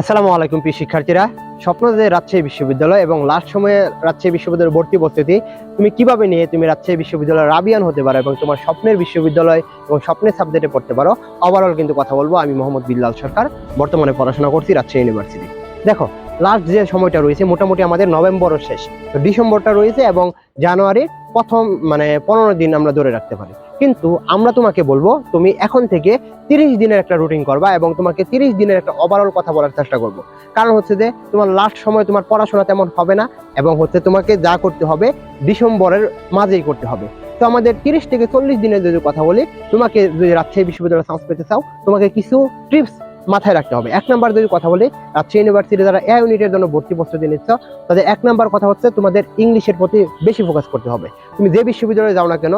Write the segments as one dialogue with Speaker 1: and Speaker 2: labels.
Speaker 1: আসসালামু আলাইকুম প্রিয় শিক্ষার্থীরা। স্বপ্ন যে রাজশাহী বিশ্ববিদ্যালয় এবং লাস্ট সময়ে রাজশাহী বিশ্ববিদ্যালয়ের ভর্তি প্রস্তুতি তুমি কীভাবে নিয়ে তুমি রাজশাহী বিশ্ববিদ্যালয়ের রাবিয়ান হতে পারো এবং তোমার স্বপ্নের বিশ্ববিদ্যালয় এবং স্বপ্নের সাবজেক্টে পড়তে পারো? ওভারঅল কিন্তু কথা বলব, আমি মোহাম্মদ বিল্লাল সরকার, বর্তমানে পড়াশোনা করছি রাজশাহী ইউনিভার্সিটি দেখো লাস্ট যে সময়টা রয়েছে, মোটামুটি আমাদের নভেম্বরের শেষ তো ডিসেম্বরটা রয়েছে এবং জানুয়ারির প্রথম মানে পনেরো দিন আমরা ধরে রাখতে পারি। কিন্তু আমরা তোমাকে বলব, তুমি এখন থেকে তিরিশ দিনের একটা রুটিন করবা এবং তোমাকে তিরিশ দিনের একটা ওভারঅল কথা বলার চেষ্টা করব। কারণ হচ্ছে যে, তোমার লাস্ট সময় তোমার পড়াশোনা তেমন হবে না এবং হচ্ছে তোমাকে যা করতে হবে, ডিসেম্বরের মাঝেই করতে হবে। তো আমাদের তিরিশ থেকে চল্লিশ দিনের যদি কথা বলি, তোমাকে যদি রাজশাহী বিশ্ববিদ্যালয়ে চান্স পেতে চাও, তোমাকে কিছু ট্রিপস মাথায় রাখতে হবে। এক নাম্বার যদি কথা বলি রাজশাহী ইউনিভার্সিটি যারা এ ইউনিটের জন্য ভর্তি প্রস্তুতি নিচ্ছ, তাদের এক নাম্বার কথা হচ্ছে তোমাদের ইংলিশের প্রতি বেশি ফোকাস করতে হবে। তুমি যে বিশ্ববিদ্যালয়ে যাও না কেন,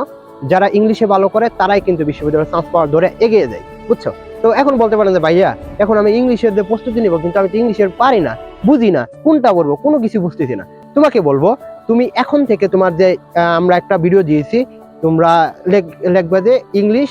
Speaker 1: যারা ইংলিশে ভালো করে, তারাই কিন্তু বিশ্ববিদ্যালয়ে চান্স পাওয়ার ধরে এগিয়ে যায়, বুঝছ? তো এখন বলতে পারেন যে, ভাইয়া, এখন আমি ইংলিশের যে প্রস্তুতি নিব, কিন্তু আমি তো ইংলিশের পারি না, বুঝি না, কোনটা বলব, কোনো কিছু বুঝতেছি না। তোমাকে বলব, তুমি এখন থেকে তোমার যে আমরা একটা ভিডিও দিয়েছি, তোমরা লেখ- লিখবা যে English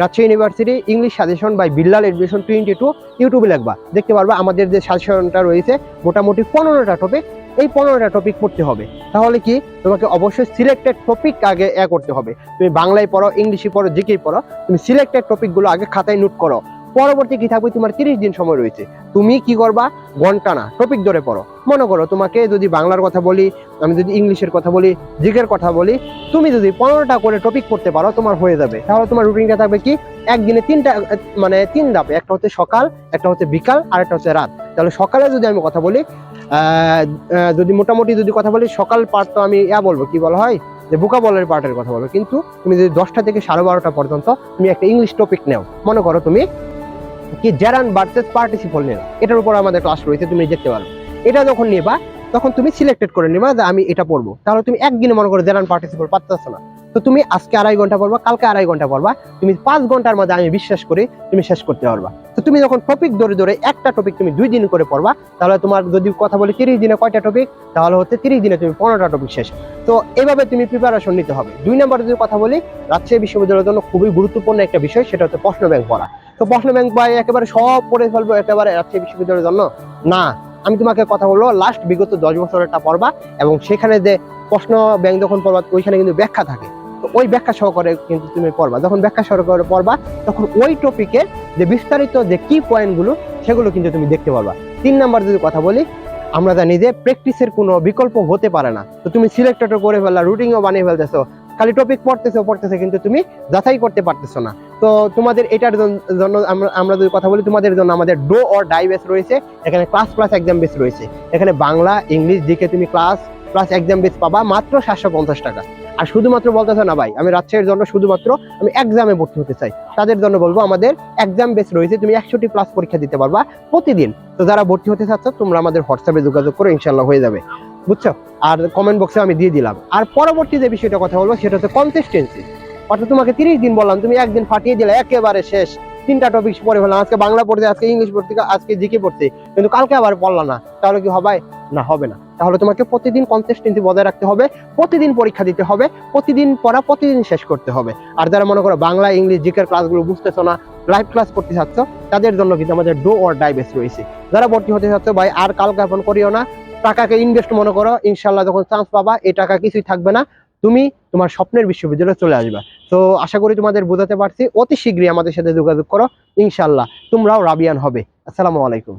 Speaker 1: Rajshahi university English suggestion by Billal admission twenty two ইউটিউবে লাগবা দেখতে পারবা আমাদের যে সাজেশনটা রয়েছে, মোটামুটি পনেরোটা টপিক এই পনেরোটা টপিক পড়তে হবে। তাহলে কি? তোমাকে অবশ্যই সিলেক্টেড টপিক আগে এ করতে হবে। তুমি বাংলায় পড়ো, ইংলিশে পড়ো জিকে পড়ো, তুমি সিলেক্টেড টপিকগুলো আগে খাতায় নোট করো। পরবর্তী কি থাকবে? তোমার তিরিশ দিন সময় রয়েছে। তুমি কি করবা? ঘণ্টা না টপিক ধরে পড়ো। মনে করো তোমাকে যদি বাংলার কথা বলি, আমি যদি ইংলিশের কথা বলি, জিকের কথা বলি, তুমি যদি পনেরোটা করে টপিক পড়তে পারো, তোমার হয়ে যাবে। তাহলে তোমার রুটিনটা থাকবে কি? একদিনে তিনটা মানে তিন ধাপে, একটা হচ্ছে সকাল, একটা হচ্ছে বিকাল, আর একটা হচ্ছে রাত। তাহলে সকালে যদি আমি কথা বলি যদি মোটামুটি যদি কথা বলি, সকাল পার্ট তো আমি ইয়া বলব, কি বলা হয়? যে বুকা বলের পার্টের কথা বলব। কিন্তু তুমি যদি দশটা থেকে সাড়ে বারোটা পর্যন্ত তুমি একটা ইংলিশ টপিক নেও। মনে করো তুমি কি জেরান ভার্সেস পার্টিসিপল নিলা এটার উপর আমাদের ক্লাস রয়েছে, তুমি দেখতে পারো। এটা যখন নেবা, তখন তুমি সিলেক্টেড করে নিবা যে আমি এটা পড়ব। তাহলে তুমি একদিনে মনে করো জেরান পার্টিসিপল পারতেছো না। তো তুমি আজকে আড়াই ঘণ্টা পড়বা, কালকে আড়াই ঘণ্টা পড়বা, তুমি পাঁচ ঘণ্টার মধ্যে আমি বিশ্বাস করি তুমি শেষ করতে পারবা। তো তুমি যখন টপিক ধরে ধরে একটা টপিক তুমি দুই দিন করে পড়বা, তাহলে তোমার যদি কথা বলি তিরিশ দিনে কয়টা টপিক তাহলে হচ্ছে তিরিশ দিনে তুমি পনেরোটা টপিক শেষ। তো এইভাবে তুমি প্রিপারেশন নিতে হবে। দুই নম্বরে যদি কথা বলি, রাজশাহী বিশ্ববিদ্যালয়ের জন্য খুবই গুরুত্বপূর্ণ একটা বিষয়, সেটা হচ্ছে প্রশ্ন ব্যাংক পড়া। তো প্রশ্ন ব্যাংক পাই একেবারে সব পড়ে ফেলব, একেবারে রাজশাহী বিশ্ববিদ্যালয়ের জন্য। না, আমি তোমাকে কথা বলব লাস্ট বিগত দশ বছরেরটা পড়বা এবং সেখানে যে প্রশ্ন ব্যাংক যখন পড়বা, ওইখানে কিন্তু ব্যাখ্যা থাকে। তো ওই ব্যাখ্যা সহকারে কিন্তু তুমি পড়বা। যখন ব্যাখ্যা সহকারে পড়বা, তখন ওই টপিকের যে বিস্তারিত যে কি পয়েন্টগুলো সেগুলো কিন্তু তুমি দেখতে পারবা। তিন নাম্বার যদি কথা বলি, আমরা জানি যে প্র্যাকটিসের কোনো বিকল্প হতে পারে না। তো তুমি সিলেক্টেড করে ফেললা রুটিনও বানিয়ে ফেলতেছো খালি টপিক পড়তেছো পড়তেছো, কিন্তু তুমি যাচাই করতে পারতেছো না। তো তোমাদের এটার জন্য আমরা যদি কথা বলি, তোমাদের জন্য আমাদের ডো অর ডাই বেস রয়েছে, এখানে ক্লাস প্লাস এক্সাম বেস রয়েছে। এখানে বাংলা, ইংলিশ দিকে তুমি ক্লাস প্লাস এক্সাম বেস পাবা মাত্র সাতশো পঞ্চাশ টাকা। আর শুধুমাত্র বলতেছো না ভাই, আমি রাজশাহীর জন্য শুধুমাত্র আমি এক্সামে ভর্তি হতে চাই। তাদের জন্য বলব, আমাদের এক্সাম বেস রয়েছে, তুমি একশোটি প্লাস পরীক্ষা দিতে পারবা প্রতিদিন। তো যারা ভর্তি হতে চাচ্ছ, তোমরা আমাদের হোয়াটসঅ্যাপে যোগাযোগ করো ইনশাল্লাহ হয়ে যাবে। বুঝছ? আর কমেন্ট বক্সে আমি দিয়ে দিলাম। আর পরবর্তী যে বিষয়টা কথা বলব, সেটা হচ্ছে কনসিস্টেন্সি অর্থাৎ তোমাকে তিরিশ দিন বললাম, তুমি একদিন ফাটিয়ে দিলে একেবারে শেষ। তিনটা টপিক পড়ে ফেললাম আজকে বাংলা পড়তে, আজকে ইংলিশ পড়তে, আজকে জিকে পড়তে। কিন্তু কালকে আবার পড়লা না, তাহলে কি হবে? না হবে না। তাহলে তোমাকে প্রতিদিন কনসিস্টেন্সি বজায় রাখতে হবে, প্রতিদিন পরীক্ষা দিতে হবে, প্রতিদিন পড়া, প্রতিদিন শেষ করতে হবে। আর যারা মনে করো বাংলা, ইংলিশ, জিকের ক্লাসগুলো বুঝতেছো না লাইভ ক্লাস করতে চাচ্ছ, তাদের জন্য কিন্তু আমাদের ডো অর ডাই বেস রয়েছে। যারা ভর্তি হতে চাচ্ছ, ভাই, আর কালকে এখন করিও না টাকাকে ইনভেস্ট মনে করো ইনশাল্লাহ যখন চান্স পাবা, এই টাকা কিছুই থাকবে না। তুমি তোমার স্বপ্নের বিশ্ববিদ্যালয়ে চলে আসবে। তো আশা করি তোমাদের বোঝাতে পারছি। অতি শীঘ্রই আমাদের সাথে যোগাযোগ করো ইনশাল্লাহ তোমরাও রাবিয়ান হবে। আসসালামু আলাইকুম।